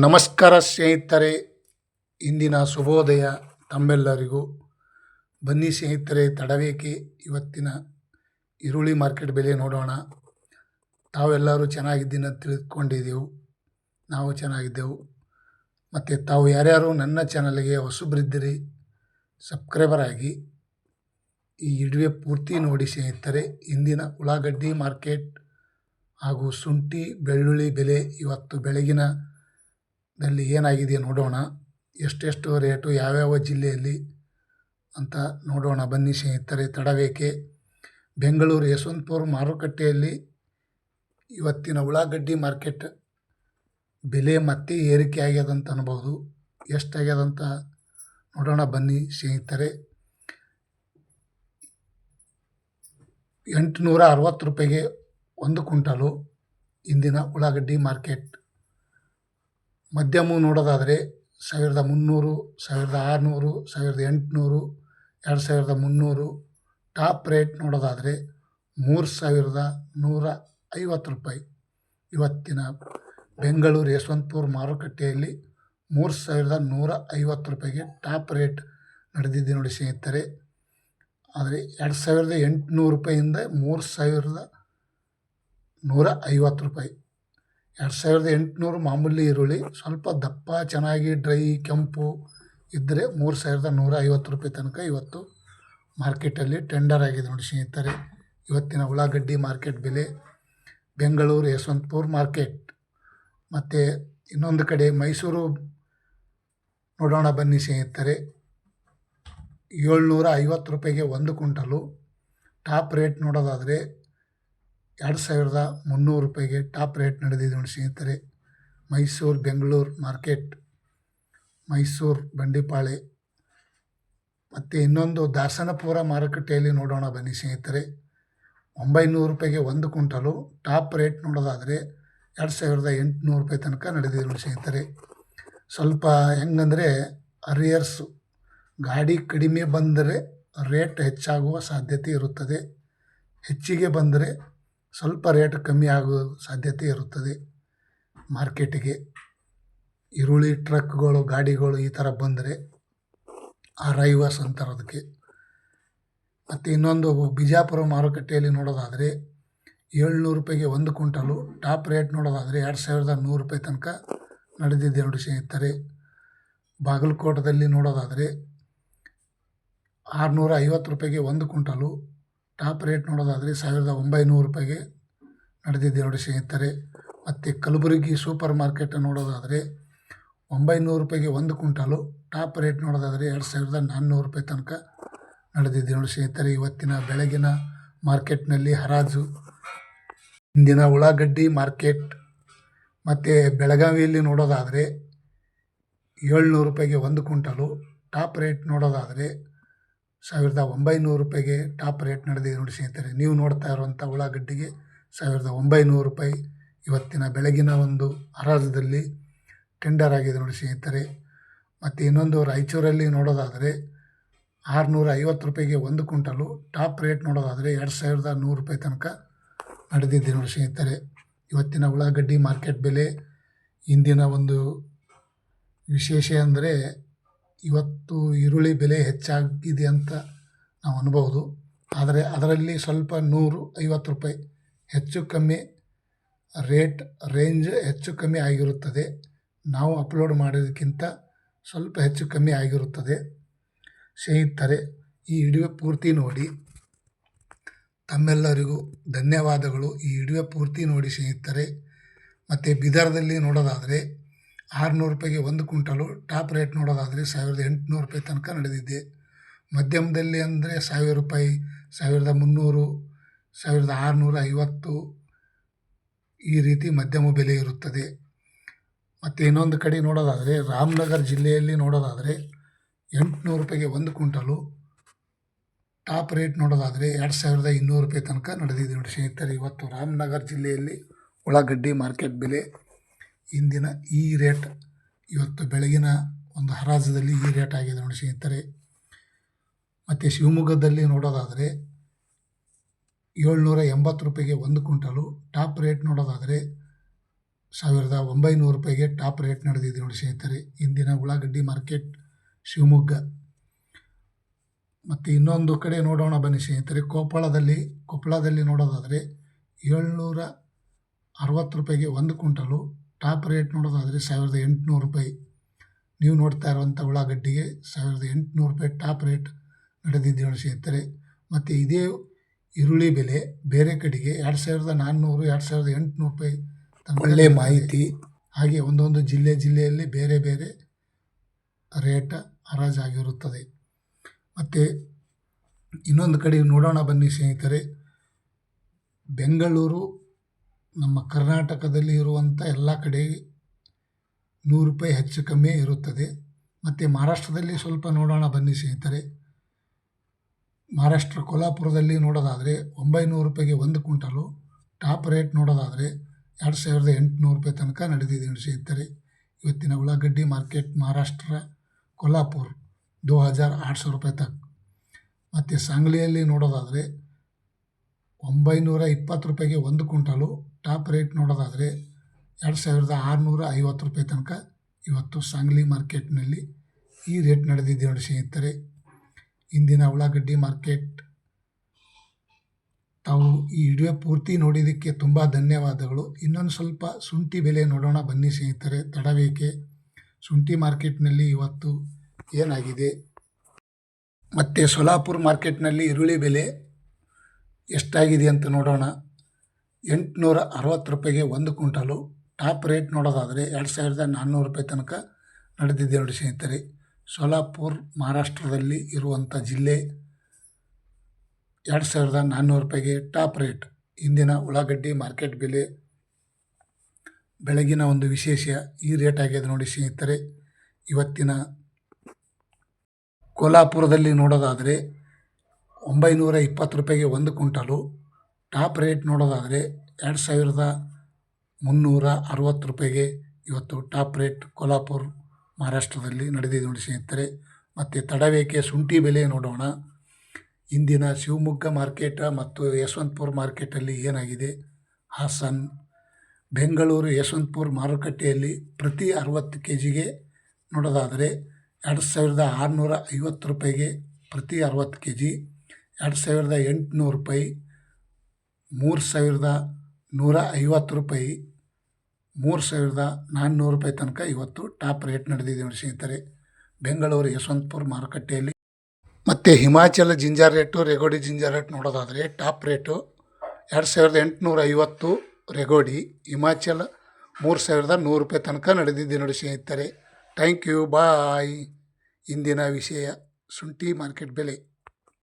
ನಮಸ್ಕಾರ ಸ್ನೇಹಿತರೆ, ಇಂದಿನ ಶುಭೋದಯ ತಮ್ಮೆಲ್ಲರಿಗೂ. ಬನ್ನಿ ಸ್ನೇಹಿತರೆ, ತಡವೇಕೆ ಇವತ್ತಿನ ಈರುಳ್ಳಿ ಮಾರ್ಕೆಟ್ ಬೆಲೆ ನೋಡೋಣ. ತಾವೆಲ್ಲರೂ ಚೆನ್ನಾಗಿದ್ದೀನಿ ಅಂತ ತಿಳ್ಕೊಂಡಿದ್ದೆವು. ನಾವು ಚೆನ್ನಾಗಿದ್ದೆವು. ಮತ್ತು ತಾವು ಯಾರ್ಯಾರು ನನ್ನ ಚಾನಲ್ಗೆ ಹೊಸಬ್ರಿದ್ದಿರಿ, ಸಬ್ಸ್ಕ್ರೈಬರ್ ಆಗಿ. ಈ ಇಡುವೆ ಪೂರ್ತಿ ನೋಡಿ ಸ್ನೇಹಿತರೆ, ಇಂದಿನ ಉಳ್ಳಾಗಡ್ಡಿ ಮಾರ್ಕೆಟ್ ಹಾಗೂ ಶುಂಠಿ ಬೆಳ್ಳುಳ್ಳಿ ಬೆಲೆ ಇವತ್ತು ಬೆಳಗಿನ ದಲ್ಲಿ ಏನಾಗಿದೆ ನೋಡೋಣ. ಎಷ್ಟೆಷ್ಟು ರೇಟು, ಯಾವ್ಯಾವ ಜಿಲ್ಲೆಯಲ್ಲಿ ಅಂತ ನೋಡೋಣ. ಬನ್ನಿ ಸ್ನೇಹಿತರೆ ತಡಬೇಕೆ ಬೆಂಗಳೂರು ಯಶವಂತಪುರ ಮಾರುಕಟ್ಟೆಯಲ್ಲಿ ಇವತ್ತಿನ ಉಳ್ಳಾಗಡ್ಡಿ ಮಾರ್ಕೆಟ್ ಬೆಲೆ ಮತ್ತೆ ಏರಿಕೆ ಆಗ್ಯದಂತ ಅನ್ಬೋದು. ಎಷ್ಟಾಗ್ಯದಂತ ನೋಡೋಣ ಬನ್ನಿ ಸ್ನೇಹಿತರೆ. ಎಂಟುನೂರ ಅರವತ್ತು ರೂಪಾಯಿಗೆ ಒಂದು ಕ್ವಿಂಟಲು ಇಂದಿನ ಉಳ್ಳಾಗಡ್ಡಿ ಮಾರ್ಕೆಟ್. ಮಧ್ಯಮ ನೋಡೋದಾದರೆ ಸಾವಿರದ ಮುನ್ನೂರು, ಸಾವಿರದ ಆರುನೂರು, ಸಾವಿರದ ಎಂಟುನೂರು, ಎರಡು ಸಾವಿರದ ಮುನ್ನೂರು. ಟಾಪ್ ರೇಟ್ ನೋಡೋದಾದರೆ ಮೂರು ಸಾವಿರದ ನೂರ ಐವತ್ತು ರೂಪಾಯಿ. ಇವತ್ತಿನ ಬೆಂಗಳೂರು ಯಶವಂತಪುರ ಮಾರುಕಟ್ಟೆಯಲ್ಲಿ ಮೂರು ಸಾವಿರದ ನೂರ ಐವತ್ತು ರೂಪಾಯಿಗೆ ಟಾಪ್ ರೇಟ್ ನಡೆದಿದೆ ನೋಡಿ ಸ್ನೇಹಿತರೆ. ಆದರೆ ಎರಡು ಸಾವಿರದ ಎಂಟುನೂರು ರೂಪಾಯಿಂದ ಮೂರು ಸಾವಿರದ ನೂರ ಐವತ್ತು ರೂಪಾಯಿ. ಎರಡು ಸಾವಿರದ ಎಂಟುನೂರು ಮಾಮೂಲಿ ಈರುಳ್ಳಿ, ಸ್ವಲ್ಪ ದಪ್ಪ, ಚೆನ್ನಾಗಿ ಡ್ರೈ, ಕೆಂಪು ಇದ್ದರೆ ಮೂರು ಸಾವಿರದ ನೂರ ಐವತ್ತು ರೂಪಾಯಿ ತನಕ ಇವತ್ತು ಮಾರ್ಕೆಟಲ್ಲಿ ಟೆಂಡರ್ ಆಗಿದೆ ನೋಡಿ ಸ್ನೇಹಿತರೆ. ಇವತ್ತಿನ ಉಳ್ಳಾಗಡ್ಡಿ ಮಾರ್ಕೆಟ್ ಬೆಲೆ, ಬೆಂಗಳೂರು ಯಶವಂತಪುರ ಮಾರ್ಕೆಟ್. ಮತ್ತು ಇನ್ನೊಂದು ಕಡೆ ಮೈಸೂರು ನೋಡೋಣ ಬನ್ನಿ ಸ್ನೇಹಿತರೆ. ಏಳ್ನೂರ ಐವತ್ತು ರೂಪಾಯಿಗೆ ಒಂದು ಕ್ವಿಂಟಲು, ಟಾಪ್ ರೇಟ್ ನೋಡೋದಾದರೆ ಎರಡು ಸಾವಿರದ ಮುನ್ನೂರು ರೂಪಾಯಿಗೆ ಟಾಪ್ ರೇಟ್ ನಡೆದಿದೆ ನೋಡಿ ಸ್ನೇಹಿತರೆ. ಮೈಸೂರು, ಬೆಂಗಳೂರು ಮಾರ್ಕೆಟ್, ಮೈಸೂರು, ಬಂಡಿಪಾಳೆ. ಮತ್ತು ಇನ್ನೊಂದು ದಾಸನಪುರ ಮಾರುಕಟ್ಟೆಯಲ್ಲಿ ನೋಡೋಣ ಬನ್ನಿ ಸ್ನೇಹಿತರೆ. ಒಂಬೈನೂರು ರೂಪಾಯಿಗೆ ಒಂದು ಕ್ವಿಂಟಲು, ಟಾಪ್ ರೇಟ್ ನೋಡೋದಾದರೆ ಎರಡು ಸಾವಿರದ ಎಂಟುನೂರು ರೂಪಾಯಿ ತನಕ ನಡೆದಿದೆ ನೋಡಿ ಸ್ನೇಹಿತರೆ. ಸ್ವಲ್ಪ ಹೆಂಗಂದರೆ ಅರಿಯರ್ಸು, ಗಾಡಿ ಕಡಿಮೆ ಬಂದರೆ ರೇಟ್ ಹೆಚ್ಚಾಗುವ ಸಾಧ್ಯತೆ ಇರುತ್ತದೆ. ಹೆಚ್ಚಿಗೆ ಬಂದರೆ ಸ್ವಲ್ಪ ರೇಟ್ ಕಮ್ಮಿ ಆಗೋ ಸಾಧ್ಯತೆ ಇರುತ್ತದೆ. ಮಾರ್ಕೆಟಿಗೆ ಈರುಳ್ಳಿ ಟ್ರಕ್ಗಳು, ಗಾಡಿಗಳು ಈ ಥರ ಬಂದರೆ ಅರೈವಸ್ ಅಂತಾರೆ ಅದಕ್ಕೆ ಮತ್ತು ಇನ್ನೊಂದು ಬಿಜಾಪುರ ಮಾರುಕಟ್ಟೆಯಲ್ಲಿ ನೋಡೋದಾದರೆ ಏಳ್ನೂರು ರೂಪಾಯಿಗೆ ಒಂದು ಕ್ವಿಂಟಲು, ಟಾಪ್ ರೇಟ್ ನೋಡೋದಾದರೆ ಎರಡು ಸಾವಿರದ ನೂರು ರೂಪಾಯಿ ತನಕ ನಡೆದಿದೆ ನೋಡಿ ಸ್ನೇಹಿತರೆ. ಬಾಗಲಕೋಟದಲ್ಲಿ ನೋಡೋದಾದರೆ ಆರುನೂರ ಐವತ್ತು ರೂಪಾಯಿಗೆ ಒಂದು ಕ್ವಿಂಟಲು ಟಾಪ್ ರೇಟ್ ನೋಡೋದಾದರೆ ಸಾವಿರದ ಒಂಬೈನೂರು ರೂಪಾಯಿಗೆ ನಡೆದಿದೆ ನೋಡಿ ಸ್ನೇಹಿತರೆ. ಮತ್ತು ಕಲಬುರಗಿ ಸೂಪರ್ ಮಾರ್ಕೆಟ್ ನೋಡೋದಾದರೆ ಒಂಬೈನೂರು ರೂಪಾಯಿಗೆ ಒಂದು ಕ್ವಿಂಟಲು. ಟಾಪ್ ರೇಟ್ ನೋಡೋದಾದರೆ ಎರಡು ಸಾವಿರದ ನಾನ್ನೂರು ರೂಪಾಯಿ ತನಕ ನಡೆದಿದೆ ನೋಡಿ ಸ್ನೇಹಿತರೆ. ಇವತ್ತಿನ ಬೆಳಗಿನ ಮಾರ್ಕೆಟ್ನಲ್ಲಿ ಹರಾಜು. ಇಂದಿನ ಉಳ್ಳಾಗಡ್ಡಿ ಮಾರ್ಕೆಟ್. ಮತ್ತು ಬೆಳಗಾವಿಯಲ್ಲಿ ನೋಡೋದಾದರೆ ಏಳ್ನೂರು ರೂಪಾಯಿಗೆ ಒಂದು ಕ್ವಿಂಟಲು. ಟಾಪ್ ರೇಟ್ ನೋಡೋದಾದರೆ ಸಾವಿರದ ಒಂಬೈನೂರು ರೂಪಾಯಿಗೆ ಟಾಪ್ ರೇಟ್ ನಡೆದಿದೆ ನೋಡಿ ಸ್ನೇಹಿತರೆ. ನೀವು ನೋಡ್ತಾ ಇರುವಂಥ ಉಳ್ಳಾಗಡ್ಡಿಗೆ ಸಾವಿರದ ಒಂಬೈನೂರು ರೂಪಾಯಿ ಇವತ್ತಿನ ಬೆಳಗಿನ ಒಂದು ಹರಾಜದಲ್ಲಿ ಟೆಂಡರ್ ಆಗಿದೆ ನೋಡಿ ಸ್ನೇಹಿತರೆ. ಮತ್ತು ಇನ್ನೊಂದು ರಾಯಚೂರಲ್ಲಿ ನೋಡೋದಾದರೆ ಆರುನೂರ ಐವತ್ತು ರೂಪಾಯಿಗೆ ಒಂದು ಕ್ವಿಂಟಲು ಟಾಪ್ ರೇಟ್ ನೋಡೋದಾದರೆ ಎರಡು ಸಾವಿರದ ನೂರು ರೂಪಾಯಿ ತನಕ ನಡೆದಿದೆ ನೋಡಿ ಸ್ನೇಹಿತರೆ. ಇವತ್ತಿನ ಉಳ್ಳಾಗಡ್ಡಿ ಮಾರ್ಕೆಟ್ ಬೆಲೆ ಇಂದಿನ ಒಂದು ವಿಶೇಷ ಅಂದರೆ ಇವತ್ತು ಈರುಳ್ಳಿ ಬೆಲೆ ಹೆಚ್ಚಾಗಿದೆ ಅಂತ ನಾವು ಅನ್ಬೋದು. ಆದರೆ ಅದರಲ್ಲಿ ಸ್ವಲ್ಪ ನೂರು ಐವತ್ತು ರೂಪಾಯಿ ಹೆಚ್ಚು ಕಮ್ಮಿ ರೇಟ್, ರೇಂಜ್ ಹೆಚ್ಚು ಕಮ್ಮಿ ಆಗಿರುತ್ತದೆ. ನಾವು ಅಪ್ಲೋಡ್ ಮಾಡೋದಕ್ಕಿಂತ ಸ್ವಲ್ಪ ಹೆಚ್ಚು ಕಮ್ಮಿ ಆಗಿರುತ್ತದೆ. ಸ್ನೇಹಿತರೆ, ಈ ವಿಡಿಯೋ ಪೂರ್ತಿ ನೋಡಿ. ತಮ್ಮೆಲ್ಲರಿಗೂ ಧನ್ಯವಾದಗಳು. ಈ ವಿಡಿಯೋ ಪೂರ್ತಿ ನೋಡಿ ಸ್ನೇಹಿತರೆ. ಮತ್ತು ಬಿದರದಲ್ಲಿ ನೋಡೋದಾದರೆ ಆರುನೂರು ರೂಪಾಯಿಗೆ ಒಂದು ಕ್ವಿಂಟಲು, ಟಾಪ್ ರೇಟ್ ನೋಡೋದಾದರೆ ಸಾವಿರದ ಎಂಟುನೂರು ರೂಪಾಯಿ ತನಕ ನಡೆದಿದ್ದೆ ಮಧ್ಯಮದಲ್ಲಿ ಅಂದರೆ ಸಾವಿರ ರೂಪಾಯಿ, ಸಾವಿರದ ಮುನ್ನೂರು, ಸಾವಿರದ ಆರುನೂರ ಐವತ್ತು ಈ ರೀತಿ ಮಧ್ಯಮ ಬೆಲೆ ಇರುತ್ತದೆ. ಮತ್ತು ಇನ್ನೊಂದು ಕಡೆ ನೋಡೋದಾದರೆ ರಾಮನಗರ ಜಿಲ್ಲೆಯಲ್ಲಿ ನೋಡೋದಾದರೆ ಎಂಟುನೂರು ರೂಪಾಯಿಗೆ ಒಂದು ಕ್ವಿಂಟಲು, ಟಾಪ್ ರೇಟ್ ನೋಡೋದಾದರೆ ಎರಡು ಸಾವಿರದ ಇನ್ನೂರು ರೂಪಾಯಿ ತನಕ ನಡೆದಿದೆ ನೋಡಿ ಸ್ನೇಹಿತರೆ. ಇವತ್ತು ರಾಮನಗರ ಜಿಲ್ಲೆಯಲ್ಲಿ ಉಳ್ಳಾಗಡ್ಡಿ ಮಾರ್ಕೆಟ್ ಬೆಲೆ ಇಂದಿನ ಈ ರೇಟ್ ಇವತ್ತು ಬೆಳಗಿನ ಒಂದು ಹರಾಜದಲ್ಲಿ ಈ ರೇಟ್ ಆಗಿದೆ ನೋಡಿ ಸ್ನೇಹಿತರೆ. ಮತ್ತು ಶಿವಮೊಗ್ಗದಲ್ಲಿ ನೋಡೋದಾದರೆ ಏಳ್ನೂರ ಎಂಬತ್ತು ರೂಪಾಯಿಗೆ ಒಂದು ಕ್ವಿಂಟಲು, ಟಾಪ್ ರೇಟ್ ನೋಡೋದಾದರೆ ಸಾವಿರದ ಒಂಬೈನೂರು ರೂಪಾಯಿಗೆ ಟಾಪ್ ರೇಟ್ ನಡೆದಿದೆ ನೋಡಿ ಸ್ನೇಹಿತರೆ. ಇಂದಿನ ಉಳ್ಳಾಗಡ್ಡಿ ಮಾರ್ಕೆಟ್ ಶಿವಮೊಗ್ಗ. ಮತ್ತು ಇನ್ನೊಂದು ಕಡೆ ನೋಡೋಣ ಬನ್ನಿ ಸ್ನೇಹಿತರೆ. ಕೊಪ್ಪಳದಲ್ಲಿ ಕೊಪ್ಪಳದಲ್ಲಿ ನೋಡೋದಾದರೆ ಏಳ್ನೂರ ಅರವತ್ತು ರೂಪಾಯಿಗೆ ಒಂದು ಕ್ವಿಂಟಲು ಟಾಪ್ ರೇಟ್ ನೋಡೋದಾದರೆ ಸಾವಿರದ ಎಂಟುನೂರು ರೂಪಾಯಿ. ನೀವು ನೋಡ್ತಾ ಇರುವಂಥ ಉಳ್ಳಾಗಡ್ಡಿಗೆ ಸಾವಿರದ ಎಂಟುನೂರು ರೂಪಾಯಿ ಟಾಪ್ ರೇಟ್ ನಡೆದಿದ್ದು ನೋಡಿ ಸ್ನೇಹಿತರೆ. ಮತ್ತು ಇದೇ ಈರುಳ್ಳಿ ಬೆಲೆ ಬೇರೆ ಕಡೆಗೆ ಎರಡು ಸಾವಿರದ ನಾನ್ನೂರು ಎರಡು ಸಾವಿರದ ಎಂಟುನೂರು ರೂಪಾಯಿ ತಂದು ಒಳ್ಳೆಯ ಮಾಹಿತಿ. ಹಾಗೆ ಒಂದೊಂದು ಜಿಲ್ಲೆ ಜಿಲ್ಲೆಯಲ್ಲಿ ಬೇರೆ ಬೇರೆ ರೇಟ್ ಹರಾಜಾಗಿರುತ್ತದೆ. ಮತ್ತು ಇನ್ನೊಂದು ಕಡೆ ನೋಡೋಣ ಬನ್ನಿ ಸ್ನೇಹಿತರೆ. ಬೆಂಗಳೂರು ನಮ್ಮ ಕರ್ನಾಟಕದಲ್ಲಿ ಇರುವಂಥ ಎಲ್ಲ ಕಡೆ ನೂರು ರೂಪಾಯಿ ಹೆಚ್ಚು ಕಮ್ಮಿ ಇರುತ್ತದೆ. ಮತ್ತು ಮಹಾರಾಷ್ಟ್ರದಲ್ಲಿ ಸ್ವಲ್ಪ ನೋಡೋಣ ಬನ್ನಿ ಸ್ನೇಹಿತರೆ. ಮಹಾರಾಷ್ಟ್ರ ಕೊಲ್ಹಾಪುರದಲ್ಲಿ ನೋಡೋದಾದರೆ ಒಂಬೈನೂರು ರೂಪಾಯಿಗೆ ಒಂದು ಕ್ವಿಂಟಲು, ಟಾಪ್ ರೇಟ್ ನೋಡೋದಾದರೆ ಎರಡು ಸಾವಿರದ ಎಂಟುನೂರು ರೂಪಾಯಿ ತನಕ ನಡೆದಿದೆ ನೋಡಿ ಸ್ನೇಹಿತರೆ. ಇವತ್ತಿನ ಉಳ್ಳಾಗಡ್ಡಿ ಮಾರ್ಕೆಟ್ ಮಹಾರಾಷ್ಟ್ರ, ಕೊಲ್ಹಾಪುರ ದೋ ಹಜಾರ್ ಆರು ಸಾವಿರ ರೂಪಾಯಿ ತಕ್. ಮತ್ತು ಸಾಂಗ್ಲಿಯಲ್ಲಿ ನೋಡೋದಾದರೆ ಒಂಬೈನೂರ ಇಪ್ಪತ್ತು ರೂಪಾಯಿಗೆ ಒಂದು ಕ್ವಿಂಟಲು ಟಾಪ್ ರೇಟ್ ನೋಡೋದಾದರೆ ಎರಡು ಸಾವಿರದ ಆರುನೂರ ಐವತ್ತು ರೂಪಾಯಿ ತನಕ ಇವತ್ತು ಸಾಂಗ್ಲಿ ಮಾರ್ಕೆಟ್ನಲ್ಲಿ ಈ ರೇಟ್ ನಡೆದಿದೆ ನೋಡಿ ಸ್ನೇಹಿತರೆ. ಇಂದಿನ ಉಳ್ಳಾಗಡ್ಡಿ ಮಾರ್ಕೆಟ್. ತಾವು ಈ ವಿಡಿಯೋ ಪೂರ್ತಿ ನೋಡಿದ್ದಕ್ಕೆ ತುಂಬ ಧನ್ಯವಾದಗಳು. ಇನ್ನೊಂದು ಸ್ವಲ್ಪ ಶುಂಠಿ ಬೆಲೆ ನೋಡೋಣ ಬನ್ನಿ ಸ್ನೇಹಿತರೆ. ತಡಬೇಕೆ ಶುಂಠಿ ಮಾರ್ಕೆಟ್ನಲ್ಲಿ ಇವತ್ತು ಏನಾಗಿದೆ? ಮತ್ತು ಸೋಲಾಪುರ ಮಾರ್ಕೆಟ್ನಲ್ಲಿ ಈರುಳ್ಳಿ ಬೆಲೆ ಎಷ್ಟಾಗಿದೆ ಅಂತ ನೋಡೋಣ. ಎಂಟುನೂರ ಅರವತ್ತು ರೂಪಾಯಿಗೆ ಒಂದು ಕ್ವಿಂಟಲು. ಟಾಪ್ ರೇಟ್ ನೋಡೋದಾದರೆ ಎರಡು ಸಾವಿರದ ನಾನ್ನೂರು ರೂಪಾಯಿ ತನಕ ನಡೆದಿದೆ ನೋಡಿ ಸ್ನೇಹಿತರೆ. ಸೋಲಾಪುರ್ ಮಹಾರಾಷ್ಟ್ರದಲ್ಲಿ ಇರುವಂಥ ಜಿಲ್ಲೆ ಎರಡು ಸಾವಿರದ ನಾನ್ನೂರು ರೂಪಾಯಿಗೆ ಟಾಪ್ ರೇಟ್. ಇಂದಿನ ಉಳ್ಳಾಗಡ್ಡಿ ಮಾರ್ಕೆಟ್ ಬೆಲೆ ಬೆಳಗಿನ ಒಂದು ವಿಶೇಷ ಈ ರೇಟ್ ಆಗಿದೆ ನೋಡಿ ಸ್ನೇಹಿತರೆ. ಇವತ್ತಿನ ಕೋಲಾಪುರದಲ್ಲಿ ನೋಡೋದಾದರೆ ಒಂಬೈನೂರ ಇಪ್ಪತ್ತು ರೂಪಾಯಿಗೆ ಒಂದು ಕುಂಟಲು ಟಾಪ್ ರೇಟ್ ನೋಡೋದಾದರೆ ಎರಡು ಸಾವಿರದ ಮುನ್ನೂರ ಅರವತ್ತು ರೂಪಾಯಿಗೆ ಇವತ್ತು ಟಾಪ್ ರೇಟ್ ಕೋಲ್ಹಾಪುರ, ಮಹಾರಾಷ್ಟ್ರದಲ್ಲಿ ನಡೆದಿದೆ ನೋಡಿ ಸ್ನೇಹಿತರೆ. ಮತ್ತು ತಡವೇಕೆ ಶುಂಠಿ ಬೆಲೆ ನೋಡೋಣ. ಇಂದಿನ ಶಿವಮೊಗ್ಗ ಮಾರ್ಕೆಟ ಮತ್ತು ಯಶವಂತಪುರ ಮಾರ್ಕೆಟಲ್ಲಿ ಏನಾಗಿದೆ? ಹಾಸನ್, ಬೆಂಗಳೂರು, ಯಶವಂತಪುರ ಮಾರುಕಟ್ಟೆಯಲ್ಲಿ ಪ್ರತಿ ಅರವತ್ತು ಕೆ ಜಿಗೆ ನೋಡೋದಾದರೆ ಎರಡು ಸಾವಿರದ ಆರುನೂರ ಐವತ್ತು ರೂಪಾಯಿಗೆ ಪ್ರತಿ ಅರವತ್ತು ಕೆ ಜಿ ಎರಡು ಸಾವಿರದ ಎಂಟುನೂರು ರೂಪಾಯಿ, ಮೂರು ಸಾವಿರದ ನೂರ ಐವತ್ತು ರೂಪಾಯಿ, ಮೂರು ಸಾವಿರದ ನಾನ್ನೂರು ರೂಪಾಯಿ ತನಕ ಇವತ್ತು ಟಾಪ್ ರೇಟ್ ನಡೆದಿದೆ ನೋಡಿ ಸ್ನೇಹಿತರೆ. ಬೆಂಗಳೂರು ಯಶವಂತಪುರ ಮಾರುಕಟ್ಟೆಯಲ್ಲಿ. ಮತ್ತು ಹಿಮಾಚಲ ಜಿಂಜರ್ ರೇಟು, ರೆಗೋಡಿ ಜಿಂಜರ್ ರೇಟ್ ನೋಡೋದಾದರೆ ಟಾಪ್ ರೇಟು ಎರಡು ಸಾವಿರದ ಎಂಟುನೂರ ಐವತ್ತು ರೆಗೋಡಿ, ಹಿಮಾಚಲ ಮೂರು ಸಾವಿರದ ನೂರು ರೂಪಾಯಿ ತನಕ ನಡೆದಿದೆ ನೋಡಿ ಸ್ನೇಹಿತರೆ. Thank you, bye. ಇಂದಿನ ವಿಷಯ ಶುಂಠಿ ಮಾರ್ಕೆಟ್ ಬೆಲೆ.